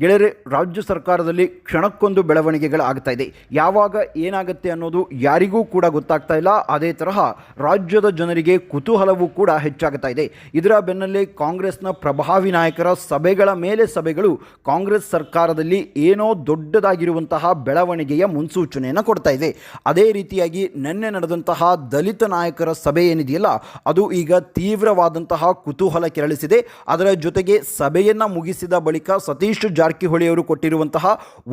ಗೆಳೆಯರೆ, ರಾಜ್ಯ ಸರ್ಕಾರದಲ್ಲಿ ಕ್ಷಣಕ್ಕೊಂದು ಬೆಳವಣಿಗೆಗಳಾಗ್ತಾ ಇದೆ. ಯಾವಾಗ ಏನಾಗುತ್ತೆ ಅನ್ನೋದು ಯಾರಿಗೂ ಕೂಡ ಗೊತ್ತಾಗ್ತಾ ಇಲ್ಲ. ಅದೇ ತರಹ ರಾಜ್ಯದ ಜನರಿಗೆ ಕುತೂಹಲವೂ ಕೂಡ ಹೆಚ್ಚಾಗ್ತಾ ಇದೆ. ಇದರ ಬೆನ್ನಲ್ಲೇ ಕಾಂಗ್ರೆಸ್ನ ಪ್ರಭಾವಿ ನಾಯಕರ ಸಭೆಗಳ ಮೇಲೆ ಸಭೆಗಳು ಕಾಂಗ್ರೆಸ್ ಸರ್ಕಾರದಲ್ಲಿ ಏನೋ ದೊಡ್ಡದಾಗಿರುವಂತಹ ಬೆಳವಣಿಗೆಯ ಮುನ್ಸೂಚನೆಯನ್ನು ಕೊಡ್ತಾ ಇದೆ. ಅದೇ ರೀತಿಯಾಗಿ ನಿನ್ನೆ ನಡೆದಂತಹ ದಲಿತ ನಾಯಕರ ಸಭೆ ಏನಿದೆಯಲ್ಲ, ಅದು ಈಗ ತೀವ್ರವಾದಂತಹ ಕುತೂಹಲ ಕೆರಳಿಸಿದೆ. ಅದರ ಜೊತೆಗೆ ಸಭೆಯನ್ನು ಮುಗಿಸಿದ ಬಳಿಕ ಸತೀಶ್ ಜಾರಕಿಹೊಳಿ ಅವರು ಕೊಟ್ಟಿರುವಂತಹ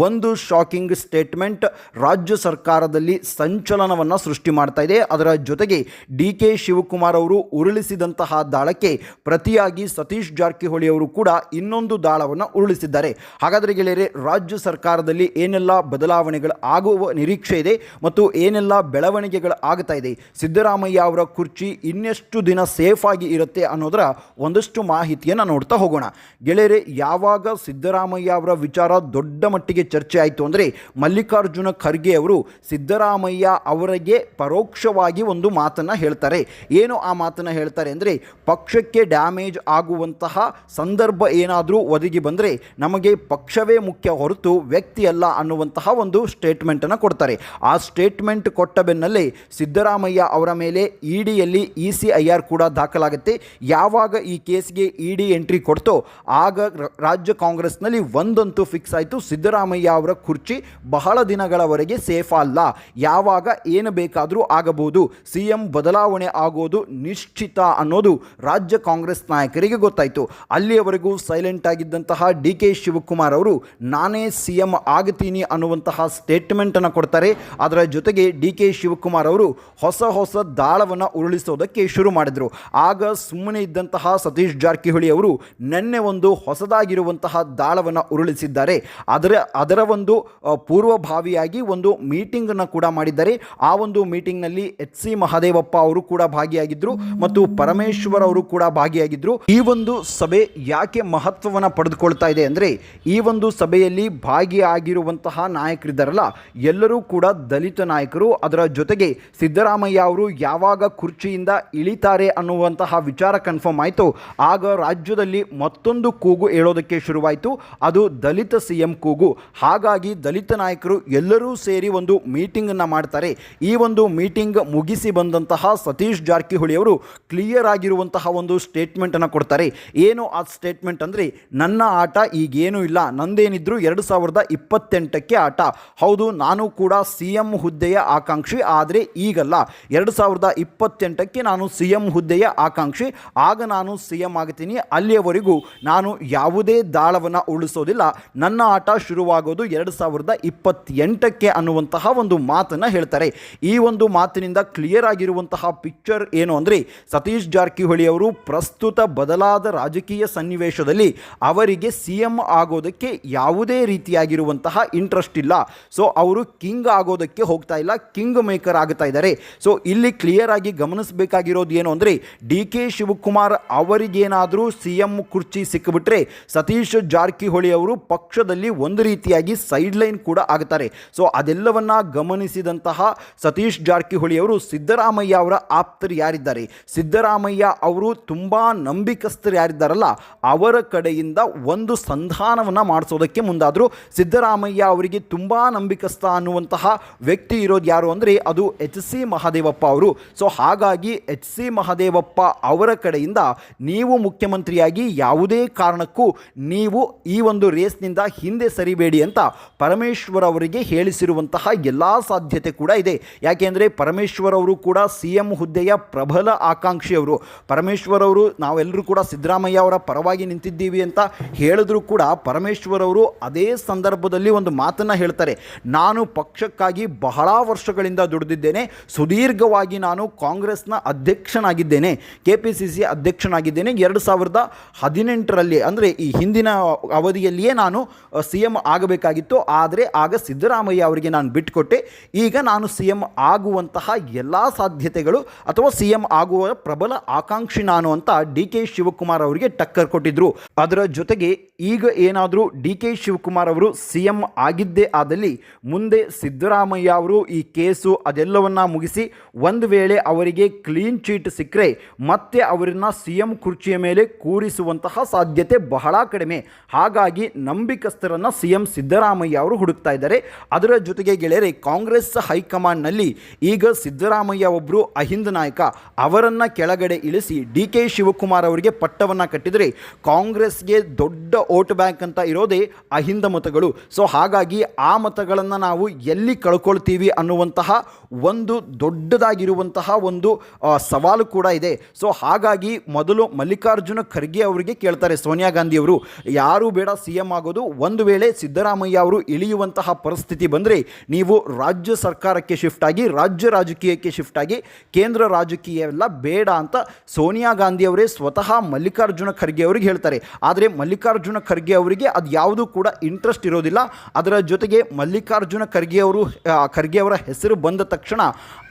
ಒಂದು ಶಾಕಿಂಗ್ ಸ್ಟೇಟ್ಮೆಂಟ್ ರಾಜ್ಯ ಸರ್ಕಾರದಲ್ಲಿ ಸಂಚಲನವನ್ನು ಸೃಷ್ಟಿ ಮಾಡ್ತಾ ಇದೆ. ಅದರ ಜೊತೆಗೆ ಡಿ ಕೆ ಶಿವಕುಮಾರ್ ಅವರು ಉರುಳಿಸಿದಂತಹ ದಾಳಕ್ಕೆ ಪ್ರತಿಯಾಗಿ ಸತೀಶ್ ಜಾರಕಿಹೊಳಿ ಅವರು ಕೂಡ ಇನ್ನೊಂದು ದಾಳವನ್ನು ಉರುಳಿಸಿದ್ದಾರೆ. ಹಾಗಾದರೆ ಗೆಳೆಯರೆ, ರಾಜ್ಯ ಸರ್ಕಾರದಲ್ಲಿ ಏನೆಲ್ಲ ಬದಲಾವಣೆಗಳು ಆಗುವ ನಿರೀಕ್ಷೆ ಇದೆ ಮತ್ತು ಏನೆಲ್ಲ ಬೆಳವಣಿಗೆಗಳು ಆಗ್ತಾ ಇದೆ? ಸಿದ್ದರಾಮಯ್ಯ ಅವರ ಕುರ್ಚಿ ಇನ್ನೆಷ್ಟು ದಿನ ಸೇಫ್ ಆಗಿ ಇರುತ್ತೆ ಅನ್ನೋದರ ಒಂದಷ್ಟು ಮಾಹಿತಿಯನ್ನು ನೋಡ್ತಾ ಹೋಗೋಣ. ಗೆಳೆಯರೆ, ಯಾವಾಗ ಸಿದ್ದರಾಮಯ್ಯ ಅವರ ವಿಚಾರ ದೊಡ್ಡ ಮಟ್ಟಿಗೆ ಚರ್ಚೆ ಆಯಿತು ಅಂದರೆ ಮಲ್ಲಿಕಾರ್ಜುನ ಖರ್ಗೆ ಅವರು ಸಿದ್ದರಾಮಯ್ಯ ಅವರಿಗೆ ಪರೋಕ್ಷವಾಗಿ ಒಂದು ಮಾತನ್ನು ಹೇಳ್ತಾರೆ. ಏನು ಆ ಮಾತನ್ನು ಹೇಳ್ತಾರೆ ಅಂದರೆ ಪಕ್ಷಕ್ಕೆ ಡ್ಯಾಮೇಜ್ ಆಗುವಂತಹ ಸಂದರ್ಭ ಏನಾದರೂ ಒದಗಿ ಬಂದರೆ ನಮಗೆ ಪಕ್ಷವೇ ಮುಖ್ಯ ಹೊರತು ವ್ಯಕ್ತಿಯಲ್ಲ ಅನ್ನುವಂತಹ ಒಂದು ಸ್ಟೇಟ್ಮೆಂಟನ್ನು ಕೊಡ್ತಾರೆ. ಆ ಸ್ಟೇಟ್ಮೆಂಟ್ ಕೊಟ್ಟ ಬೆನ್ನಲ್ಲೇ ಸಿದ್ದರಾಮಯ್ಯ ಅವರ ಮೇಲೆ ಇ ಡಿಯಲ್ಲಿ ಇ ಸಿ ಐ ಆರ್ ಕೂಡ ದಾಖಲಾಗುತ್ತೆ. ಯಾವಾಗ ಈ ಕೇಸ್ಗೆ ಇ ಡಿ ಎಂಟ್ರಿ ಕೊಡ್ತೋ ಆಗ ರಾಜ್ಯ ಕಾಂಗ್ರೆಸ್ನಲ್ಲಿ ಒಂದಂತೂ ಫಿಕ್ಸ್ ಆಯಿತು. ಸಿದ್ದರಾಮಯ್ಯ ಅವರ ಕುರ್ಚಿ ಬಹಳ ದಿನಗಳವರೆಗೆ ಸೇಫ್ ಅಲ್ಲ. ಯಾವಾಗ ಏನು ಬೇಕಾದರೂ ಆಗಬಹುದು. ಸಿ ಎಂ ಬದಲಾವಣೆ ಆಗೋದು ನಿಶ್ಚಿತ ಅನ್ನೋದು ರಾಜ್ಯ ಕಾಂಗ್ರೆಸ್ ನಾಯಕರಿಗೆ ಗೊತ್ತಾಯಿತು. ಅಲ್ಲಿಯವರೆಗೂ ಸೈಲೆಂಟ್ ಆಗಿದ್ದಂತಹ ಡಿ ಕೆ ಶಿವಕುಮಾರ್ ಅವರು, ನಾನೇ ಸಿ ಎಂ ಆಗ್ತೀನಿ ಅನ್ನುವಂತಹ ಸ್ಟೇಟ್ಮೆಂಟನ್ನು ಕೊಡ್ತಾರೆ. ಅದರ ಜೊತೆಗೆ ಡಿ ಕೆ ಶಿವಕುಮಾರ್ ಅವರು ಹೊಸ ಹೊಸ ದಾಳವನ್ನು ಉರುಳಿಸೋದಕ್ಕೆ ಶುರು ಮಾಡಿದರು. ಆಗ ಸುಮ್ಮನೆ ಇದ್ದಂತಹ ಸತೀಶ್ ಜಾರಕಿಹೊಳಿ ಅವರು, ನಿನ್ನೆ ಒಂದು ಹೊಸದಾಗಿರುವಂತಹ ದಾಳವನ್ನು ಉರುಳಿಸಿದ್ದಾರೆ. ಅದರ ಅದರ ಒಂದು ಪೂರ್ವಭಾವಿಯಾಗಿ ಒಂದು ಮೀಟಿಂಗನ್ನು ಕೂಡ ಮಾಡಿದ್ದಾರೆ. ಆ ಒಂದು ಮೀಟಿಂಗ್ನಲ್ಲಿ ಎಚ್ ಸಿ ಮಹದೇವಪ್ಪ ಅವರು ಕೂಡ ಭಾಗಿಯಾಗಿದ್ದರು ಮತ್ತು ಪರಮೇಶ್ವರ್ ಅವರು ಕೂಡ ಭಾಗಿಯಾಗಿದ್ದರು ಈ ಒಂದು ಸಭೆ ಯಾಕೆ ಮಹತ್ವವನ್ನು ಪಡೆದುಕೊಳ್ತಾ ಇದೆ ಅಂದರೆ, ಈ ಒಂದು ಸಭೆಯಲ್ಲಿ ಭಾಗಿಯಾಗಿರುವಂತಹ ನಾಯಕರಿದ್ದಾರಲ್ಲ, ಎಲ್ಲರೂ ಕೂಡ ದಲಿತ ನಾಯಕರು. ಅದರ ಜೊತೆಗೆ ಸಿದ್ದರಾಮಯ್ಯ ಅವರು ಯಾವಾಗ ಕುರ್ಚಿಯಿಂದ ಇಳಿತಾರೆ ಅನ್ನುವಂತಹ ವಿಚಾರ ಕನ್ಫರ್ಮ್ ಆಯಿತು. ಆಗ ರಾಜ್ಯದಲ್ಲಿ ಮತ್ತೊಂದು ಕೂಗು ಹೇಳೋದಕ್ಕೆ ಶುರುವಾಯಿತು. ಅದು ದಲಿತ ಸಿ ಎಂ ಕೂಗು. ಹಾಗಾಗಿ ದಲಿತ ನಾಯಕರು ಎಲ್ಲರೂ ಸೇರಿ ಒಂದು ಮೀಟಿಂಗನ್ನು ಮಾಡ್ತಾರೆ. ಈ ಒಂದು ಮೀಟಿಂಗ್ ಮುಗಿಸಿ ಬಂದಂತಹ ಸತೀಶ್ ಜಾರಕಿಹೊಳಿ ಅವರು ಕ್ಲಿಯರ್ ಆಗಿರುವಂತಹ ಒಂದು ಸ್ಟೇಟ್ಮೆಂಟನ್ನು ಕೊಡ್ತಾರೆ. ಏನು ಆ ಸ್ಟೇಟ್ಮೆಂಟ್ ಅಂದರೆ, ನನ್ನ ಆಟ ಈಗೇನೂ ಇಲ್ಲ. ನಂದೇನಿದ್ರು ಎರಡು ಸಾವಿರದ ಇಪ್ಪತ್ತೆಂಟಕ್ಕೆ ಆಟ. ಹೌದು, ನಾನು ಕೂಡ ಸಿ ಎಂ ಹುದ್ದೆಯ ಆಕಾಂಕ್ಷಿ, ಆದರೆ ಈಗಲ್ಲ. ಎರಡು ಸಾವಿರದ ಇಪ್ಪತ್ತೆಂಟಕ್ಕೆ ನಾನು ಸಿ ಎಂ ಹುದ್ದೆಯ ಆಕಾಂಕ್ಷಿ, ಆಗ ನಾನು ಸಿ ಎಂ ಆಗ್ತೀನಿ. ಅಲ್ಲಿಯವರೆಗೂ ನಾನು ಯಾವುದೇ ದಾಳವನ್ನು ಉಳಿಸೋದಿಲ್ಲ ನನ್ನ ಆಟ ಶುರುವಾಗೋದು ಎರಡು ಸಾವಿರದ ಇಪ್ಪತ್ತೆಂಟಕ್ಕೆ ಅನ್ನುವಂತಹ ಒಂದು ಮಾತನ್ನು ಹೇಳ್ತಾರೆ. ಈ ಒಂದು ಮಾತಿನಿಂದ ಕ್ಲಿಯರ್ ಆಗಿರುವಂತಹ ಪಿಕ್ಚರ್ ಏನು ಅಂದರೆ, ಸತೀಶ್ ಜಾರಕಿಹೊಳಿ ಅವರು ಪ್ರಸ್ತುತ ಬದಲಾದ ರಾಜಕೀಯ ಸನ್ನಿವೇಶದಲ್ಲಿ ಅವರಿಗೆ ಸಿ ಎಂ ಆಗೋದಕ್ಕೆ ಯಾವುದೇ ರೀತಿಯಾಗಿರುವಂತಹ ಇಂಟ್ರೆಸ್ಟ್ ಇಲ್ಲ. ಸೊ ಅವರು ಕಿಂಗ್ ಆಗೋದಕ್ಕೆ ಹೋಗ್ತಾ ಇಲ್ಲ ಕಿಂಗ್ ಮೇಕರ್ ಆಗ್ತಾ ಇದ್ದಾರೆ. ಸೊ ಇಲ್ಲಿ ಕ್ಲಿಯರ್ ಆಗಿ ಗಮನಿಸಬೇಕಾಗಿರೋದು ಏನು ಅಂದರೆ ಡಿ ಕೆ ಶಿವಕುಮಾರ್ ಅವರಿಗೇನಾದರೂ ಸಿ ಎಂ ಕುರ್ಚಿ ಸಿಕ್ಕಿಬಿಟ್ರೆ ಸತೀಶ್ ಜಾರಕಿಹೊಳಿ ಅವರು ಪಕ್ಷದಲ್ಲಿ ಒಂದು ರೀತಿಯಾಗಿ ಸೈಡ್ ಲೈನ್ ಕೂಡ ಆಗುತ್ತಾರೆ ಸೊ ಅದೆಲ್ಲವನ್ನ ಗಮನಿಸಿದಂತಹ ಸತೀಶ್ ಜಾರಕಿಹೊಳಿ ಅವರು ಸಿದ್ದರಾಮಯ್ಯ ಅವರ ಆಪ್ತರು ಯಾರಿದ್ದಾರೆ? ಸಿದ್ದರಾಮಯ್ಯ ಅವರು ತುಂಬ ನಂಬಿಕಸ್ಥರು ಯಾರಿದ್ದಾರಲ್ಲ, ಅವರ ಕಡೆಯಿಂದ ಒಂದು ಸಂಧಾನವನ್ನು ಮಾಡಿಸೋದಕ್ಕೆ ಮುಂದಾದರು. ಸಿದ್ದರಾಮಯ್ಯ ಅವರಿಗೆ ತುಂಬ ನಂಬಿಕಸ್ಥ ಅನ್ನುವಂತಹ ವ್ಯಕ್ತಿ ಇರೋದು ಯಾರು ಅಂದರೆ ಅದು ಎಚ್ ಸಿ ಮಹಾದೇವಪ್ಪ ಅವರು. ಸೊ ಹಾಗಾಗಿ ಎಚ್ ಸಿ ಮಹಾದೇವಪ್ಪ ಅವರ ಕಡೆಯಿಂದ ನೀವು ಮುಖ್ಯಮಂತ್ರಿಯಾಗಿ ಯಾವುದೇ ಕಾರಣಕ್ಕೂ ನೀವು ಈ ಒಂದು ರೇಸ್ನಿಂದ ಹಿಂದೆ ಸರಿಬೇಡಿ ಅಂತ ಪರಮೇಶ್ವರ್ ಅವರಿಗೆ ಹೇಳಿಸಿರುವಂತಹ ಎಲ್ಲ ಸಾಧ್ಯತೆ ಕೂಡ ಇದೆ. ಯಾಕೆಂದರೆ ಪರಮೇಶ್ವರ್ ಅವರು ಕೂಡ ಸಿ ಎಂ ಹುದ್ದೆಯ ಪ್ರಬಲ ಆಕಾಂಕ್ಷಿಯವರು ಪರಮೇಶ್ವರ್ ಅವರು ನಾವೆಲ್ಲರೂ ಕೂಡ ಸಿದ್ದರಾಮಯ್ಯ ಅವರ ಪರವಾಗಿ ನಿಂತಿದ್ದೀವಿ ಅಂತ ಹೇಳಿದ್ರು ಕೂಡ ಪರಮೇಶ್ವರ್ ಅವರು ಅದೇ ಸಂದರ್ಭದಲ್ಲಿ ಒಂದು ಮಾತನ್ನು ಹೇಳ್ತಾರೆ. ನಾನು ಪಕ್ಷಕ್ಕಾಗಿ ಬಹಳ ವರ್ಷಗಳಿಂದ ದುಡಿದಿದ್ದೇನೆ. ಸುದೀರ್ಘವಾಗಿ ನಾನು ಕಾಂಗ್ರೆಸ್ನ ಅಧ್ಯಕ್ಷನಾಗಿದ್ದೇನೆ. ಕೆ ಪಿ ಸಿ ಸಿ ಅಧ್ಯಕ್ಷನಾಗಿದ್ದೇನೆ. ಎರಡು ಸಾವಿರದ ಹದಿನೆಂಟರಲ್ಲಿ ಅಂದರೆ ಈ ಹಿಂದಿನ ಅವಧಿ ಅವಧಿಯಲ್ಲಿಯೇ ನಾನು ಸಿ ಎಂ ಆಗಬೇಕಾಗಿತ್ತು. ಆದರೆ ಆಗ ಸಿದ್ದರಾಮಯ್ಯ ಅವರಿಗೆ ನಾನು ಬಿಟ್ಟುಕೊಟ್ಟೆ ಈಗ ನಾನು ಸಿ ಎಂ ಆಗುವಂತಹ ಎಲ್ಲ ಸಾಧ್ಯತೆಗಳು ಅಥವಾ ಸಿ ಎಂ ಆಗುವ ಪ್ರಬಲ ಆಕಾಂಕ್ಷಿ ನಾನು ಅಂತ ಡಿ ಕೆ ಶಿವಕುಮಾರ್ ಅವರಿಗೆ ಟಕ್ಕರ್ ಕೊಟ್ಟಿದ್ರು. ಅದರ ಜೊತೆಗೆ ಈಗ ಏನಾದರೂ ಡಿ ಕೆ ಶಿವಕುಮಾರ್ ಅವರು ಸಿ ಎಂ ಆಗಿದ್ದೇ ಆದಲ್ಲಿ ಮುಂದೆ ಸಿದ್ದರಾಮಯ್ಯ ಅವರು ಈ ಕೇಸು ಅದೆಲ್ಲವನ್ನ ಮುಗಿಸಿ ಒಂದು ವೇಳೆ ಅವರಿಗೆ ಕ್ಲೀನ್ ಚೀಟ್ ಸಿಕ್ಕರೆ ಮತ್ತೆ ಅವರನ್ನ ಸಿ ಎಂ ಕುರ್ಚಿಯ ಮೇಲೆ ಕೂರಿಸುವಂತಹ ಸಾಧ್ಯತೆ ಬಹಳ ಕಡಿಮೆ. ಹಾಗಾಗಿ ನಂಬಿಕಸ್ಥರನ್ನ ಸಿ ಎಂ ಸಿದ್ದರಾಮಯ್ಯ ಅವರು ಹುಡುಕ್ತಾ ಇದ್ದಾರೆ. ಅದರ ಜೊತೆಗೆ ಗೆಳೆಯರೆ, ಕಾಂಗ್ರೆಸ್ ಹೈಕಮಾಂಡ್ನಲ್ಲಿ ಈಗ ಸಿದ್ದರಾಮಯ್ಯ ಒಬ್ಬರು ಅಹಿಂದ ನಾಯಕ. ಅವರನ್ನು ಕೆಳಗಡೆ ಇಳಿಸಿ ಡಿ ಕೆ ಶಿವಕುಮಾರ್ ಅವರಿಗೆ ಪಟ್ಟವನ್ನು ಕಟ್ಟಿದರೆ ಕಾಂಗ್ರೆಸ್ಗೆ ದೊಡ್ಡ ಓಟ್ ಬ್ಯಾಂಕ್ ಅಂತ ಇರೋದೇ ಅಹಿಂದ ಮತಗಳು. ಸೊ ಹಾಗಾಗಿ ಆ ಮತಗಳನ್ನು ನಾವು ಎಲ್ಲಿ ಕಳ್ಕೊಳ್ತೀವಿ ಅನ್ನುವಂತಹ ಒಂದು ದೊಡ್ಡದಾಗಿರುವಂತಹ ಒಂದು ಸವಾಲು ಕೂಡ ಇದೆ. ಸೊ ಹಾಗಾಗಿ ಮೊದಲು ಮಲ್ಲಿಕಾರ್ಜುನ ಖರ್ಗೆ ಅವರಿಗೆ ಕೇಳ್ತಾರೆ ಸೋನಿಯಾ ಗಾಂಧಿ ಅವರು. ಯಾರು ಬೇಡ ಸಿ ಎಂ ಆಗೋದು ಒಂದು ವೇಳೆ ಸಿದ್ದರಾಮಯ್ಯ ಅವರು ಇಳಿಯುವಂತಹ ಪರಿಸ್ಥಿತಿ ಬಂದರೆ ನೀವು ರಾಜ್ಯ ಸರ್ಕಾರಕ್ಕೆ ಶಿಫ್ಟ್ ಆಗಿ, ರಾಜ್ಯ ರಾಜಕೀಯಕ್ಕೆ ಶಿಫ್ಟ್ ಆಗಿ, ಕೇಂದ್ರ ರಾಜಕೀಯ ಎಲ್ಲ ಬೇಡ ಅಂತ ಸೋನಿಯಾ ಗಾಂಧಿ ಅವರೇ ಸ್ವತಃ ಮಲ್ಲಿಕಾರ್ಜುನ ಖರ್ಗೆ ಅವರಿಗೆ ಹೇಳ್ತಾರೆ. ಆದರೆ ಮಲ್ಲಿಕಾರ್ಜುನ ಖರ್ಗೆ ಅವರಿಗೆ ಅದು ಯಾವುದೂ ಕೂಡ ಇಂಟ್ರೆಸ್ಟ್ ಇರೋದಿಲ್ಲ. ಅದರ ಜೊತೆಗೆ ಮಲ್ಲಿಕಾರ್ಜುನ ಖರ್ಗೆ ಅವರು ಖರ್ಗೆ ಅವರ ಹೆಸರು ಬಂದ ತಕ್ಷಣ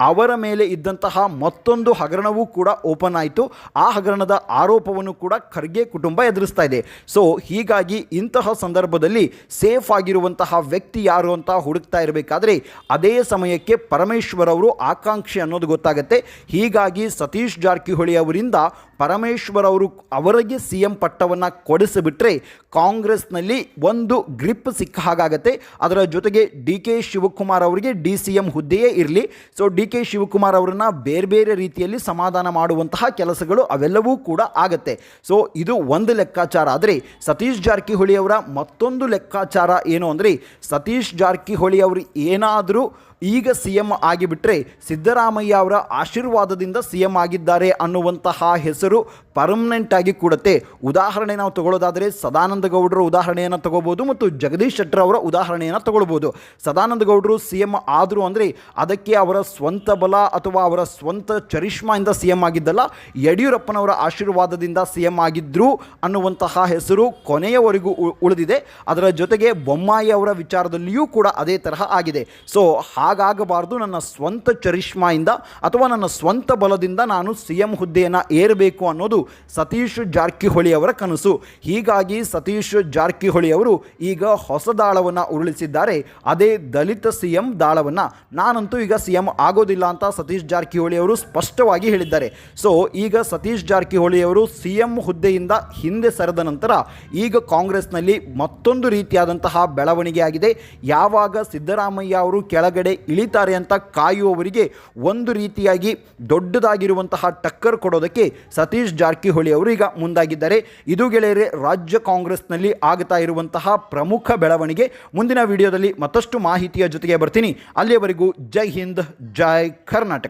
ಅವರ ಮೇಲೆ ಇದ್ದಂತಹ ಮತ್ತೊಂದು ಹಗರಣವೂ ಕೂಡ ಓಪನ್ ಆಯಿತು. ಆ ಹಗರಣದ ಆರೋಪವನ್ನು ಕೂಡ ಖರ್ಗೆ ಕುಟುಂಬ ಎದುರಿಸ್ತಾ ಇದೆ. ಸೊ ಹೀಗಾಗಿ ಇಂತಹ ಸಂದರ್ಭದಲ್ಲಿ ಸೇಫ್ ಆಗಿರುವಂತಹ ವ್ಯಕ್ತಿ ಯಾರು ಅಂತ ಹುಡುಕ್ತಾ ಇರಬೇಕಾದ್ರೆ ಅದೇ ಸಮಯಕ್ಕೆ ಪರಮೇಶ್ವರ್ ಅವರು ಆಕಾಂಕ್ಷೆ ಅನ್ನೋದು ಗೊತ್ತಾಗುತ್ತೆ. ಹೀಗಾಗಿ ಸತೀಶ್ ಜಾರಕಿಹೊಳಿ ಅವರಿಂದ ಪರಮೇಶ್ವರ್ ಅವರು ಅವರಿಗೆ ಸಿ ಎಂ ಪಟ್ಟವನ್ನು ಕೊಡಿಸಿಬಿಟ್ರೆ ಕಾಂಗ್ರೆಸ್ನಲ್ಲಿ ಒಂದು ಗ್ರಿಪ್ ಸಿಕ್ಕ ಹಾಗಾಗತ್ತೆ. ಅದರ ಜೊತೆಗೆ ಡಿ ಕೆ ಶಿವಕುಮಾರ್ ಅವರಿಗೆ ಡಿ ಸಿ ಎಂ ಹುದ್ದೆಯೇ ಇರಲಿ. ಸೊ ಡಿ ಕೆ ಶಿವಕುಮಾರ್ ಅವರನ್ನು ಬೇರೆ ಬೇರೆ ರೀತಿಯಲ್ಲಿ ಸಮಾಧಾನ ಮಾಡುವಂತಹ ಕೆಲಸಗಳು ಅವೆಲ್ಲವೂ ಕೂಡ ಆಗತ್ತೆ. ಸೊ ಇದು ಒಂದು ಲೆಕ್ಕಾಚಾರ. ಆದರೆ ಸತೀಶ್ ಜಾರಕಿಹೊಳಿ ಅವರ ಮತ್ತೊಂದು ಲೆಕ್ಕಾಚಾರ ಏನು ಅಂದರೆ ಸತೀಶ್ ಜಾರಕಿಹೊಳಿ ಅವರು ಏನಾದರೂ ಈಗ ಸಿ ಎಂ ಆಗಿಬಿಟ್ರೆ ಸಿದ್ದರಾಮಯ್ಯ ಅವರ ಆಶೀರ್ವಾದದಿಂದ ಸಿ ಎಂ ಆಗಿದ್ದಾರೆ ಅನ್ನುವಂತಹ ಹೆಸರು ಪರ್ಮನೆಂಟ್ ಆಗಿ ಕೂಡತ್ತೆ. ಉದಾಹರಣೆ ನಾವು ತಗೊಳ್ಳೋದಾದರೆ ಸದಾನಂದ ಗೌಡರ ಉದಾಹರಣೆಯನ್ನು ತಗೋಬೋದು ಮತ್ತು ಜಗದೀಶ್ ಶೆಟ್ಟರ್ ಅವರ ಉದಾಹರಣೆಯನ್ನು ತಗೊಳ್ಬೋದು. ಸದಾನಂದ ಗೌಡರು ಸಿ ಎಂ ಆದರು ಅಂದರೆ ಅದಕ್ಕೆ ಅವರ ಸ್ವಂತ ಬಲ ಅಥವಾ ಅವರ ಸ್ವಂತ ಚರಿಷ್ಮಾಯಿಂದ ಸಿ ಎಂ ಆಗಿದ್ದಲ್ಲ, ಯಡಿಯೂರಪ್ಪನವರ ಆಶೀರ್ವಾದದಿಂದ ಸಿ ಎಂ ಆಗಿದ್ದರು ಅನ್ನುವಂತಹ ಹೆಸರು ಕೊನೆಯವರೆಗೂ ಉಳಿದಿದೆ. ಅದರ ಜೊತೆಗೆ ಬೊಮ್ಮಾಯಿ ಅವರ ವಿಚಾರದಲ್ಲಿಯೂ ಕೂಡ ಅದೇ ತರಹ ಆಗಿದೆ. ಸೊ ಹಾಗಾಗಬಾರ್ದು. ನನ್ನ ಸ್ವಂತ ಚರಿಷ್ಮಾಯಿಂದ ಅಥವಾ ನನ್ನ ಸ್ವಂತ ಬಲದಿಂದ ನಾನು ಸಿ ಎಂ ಹುದ್ದೆಯನ್ನು ಏರಬೇಕು ಅನ್ನೋದು ಸತೀಶ್ ಜಾರಕಿಹೊಳಿ ಅವರ ಕನಸು. ಹೀಗಾಗಿ ಸತೀಶ್ ಜಾರಕಿಹೊಳಿ ಅವರು ಈಗ ಹೊಸ ದಾಳವನ್ನು ಉರುಳಿಸಿದ್ದಾರೆ. ಅದೇ ದಲಿತ ಸಿ ಎಂ ದಾಳವನ್ನು. ನಾನಂತೂ ಈಗ ಸಿ ಎಂ ಆಗೋದಿಲ್ಲ ಅಂತ ಸತೀಶ್ ಜಾರಕಿಹೊಳಿ ಅವರು ಸ್ಪಷ್ಟವಾಗಿ ಹೇಳಿದ್ದಾರೆ. ಸೊ ಈಗ ಸತೀಶ್ ಜಾರಕಿಹೊಳಿ ಅವರು ಸಿ ಎಂ ಹುದ್ದೆಯಿಂದ ಹಿಂದೆ ಸರಿದ ನಂತರ ಈಗ ಕಾಂಗ್ರೆಸ್ನಲ್ಲಿ ಮತ್ತೊಂದು ರೀತಿಯಾದಂತಹ ಬೆಳವಣಿಗೆ ಆಗಿದೆ. ಯಾವಾಗ ಸಿದ್ದರಾಮಯ್ಯ ಅವರು ಕೆಳಗಡೆ ಇಳಿತಾರೆ ಅಂತ ಕಾಯುವವರಿಗೆ ಒಂದು ರೀತಿಯಾಗಿ ದೊಡ್ಡದಾಗಿರುವಂತಹ ಟಕ್ಕರ್ ಕೊಡೋದಕ್ಕೆ ಸತೀಶ್ ಜಾರಕಿಹೊಳಿ ಅವರು ಈಗ ಮುಂದಾಗಿದ್ದಾರೆ. ಇದು ಗೆಳೆಯರೆ, ರಾಜ್ಯ ಕಾಂಗ್ರೆಸ್ನಲ್ಲಿ ಆಗ್ತಾ ಇರುವಂತಹ ಪ್ರಮುಖ ಬೆಳವಣಿಗೆ. ಮುಂದಿನ ವಿಡಿಯೋದಲ್ಲಿ ಮತ್ತಷ್ಟು ಮಾಹಿತಿಯ ಜೊತೆಗೆ ಬರ್ತೀನಿ. ಅಲ್ಲಿಯವರೆಗೂ ಜೈ ಹಿಂದ್, ಜೈ ಕರ್ನಾಟಕ.